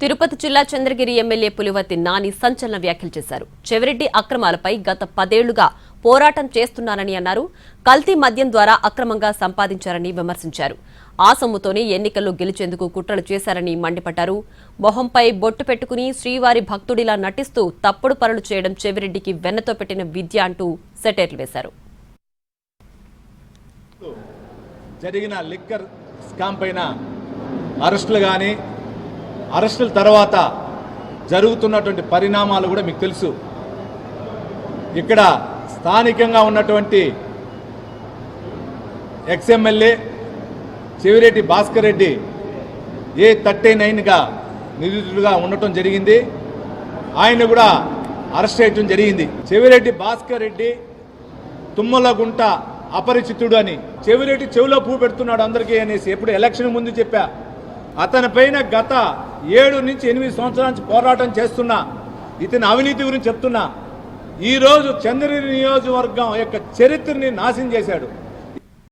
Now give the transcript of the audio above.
తిరుపతి జిల్లా చంద్రగిరి ఎమ్మెల్యే పులివర్తి నాని సంచలన వ్యాఖ్యలు చేశారు. చెవిరెడ్డి అక్రమాలపై గత పదేళ్ళుగా పోరాటం చేస్తున్నారని అన్నారు. కల్తీ మద్యం ద్వారా అక్రమంగా సంపాదించారని విమర్శించారు. ఆ సొమ్ముతోనే ఎన్నికల్లో గెలిచేందుకు కుట్రలు చేశారని మండిపడ్డారు. మొహంపై బొట్టు పెట్టుకుని శ్రీవారి భక్తుడిలా నటిస్తూ తప్పుడు పనులు చేయడం చెవిరెడ్డికి వెన్నతో పెట్టిన విద్య అంటూ సెటైర్లు వేశారు. జరిగిన లిక్కర్ స్కామ్ పైన అరెస్టులు కానీ అరెస్టుల తర్వాత జరుగుతున్నటువంటి పరిణామాలు కూడా మీకు తెలుసు. ఇక్కడ స్థానికంగా ఉన్నటువంటి ex MLA Chevireddy Bhaskar Reddy A thirty నైన్గా నిందితుడిగా ఉండటం జరిగింది. ఆయన కూడా అరెస్ట్ చేయటం జరిగింది. చెవిరెడ్డి భాస్కర్ రెడ్డి తుమ్మలగుంట అపరిచితుడు అని చెవిరెడ్డి చెవిలో పువ్వు పెడుతున్నాడు అందరికీ అనేసి ఎప్పుడు ఎలక్షన్ ముందు చెప్పా. అతనిపైన గత ఏడు నుంచి ఎనిమిది సంవత్సరాల నుంచి పోరాటం చేస్తున్నా ఇతని అవినీతి గురించి చెప్తున్నా ఈరోజు చంద్రగిరి నియోజకవర్గం యొక్క చరిత్రని నాశనం చేశాడు.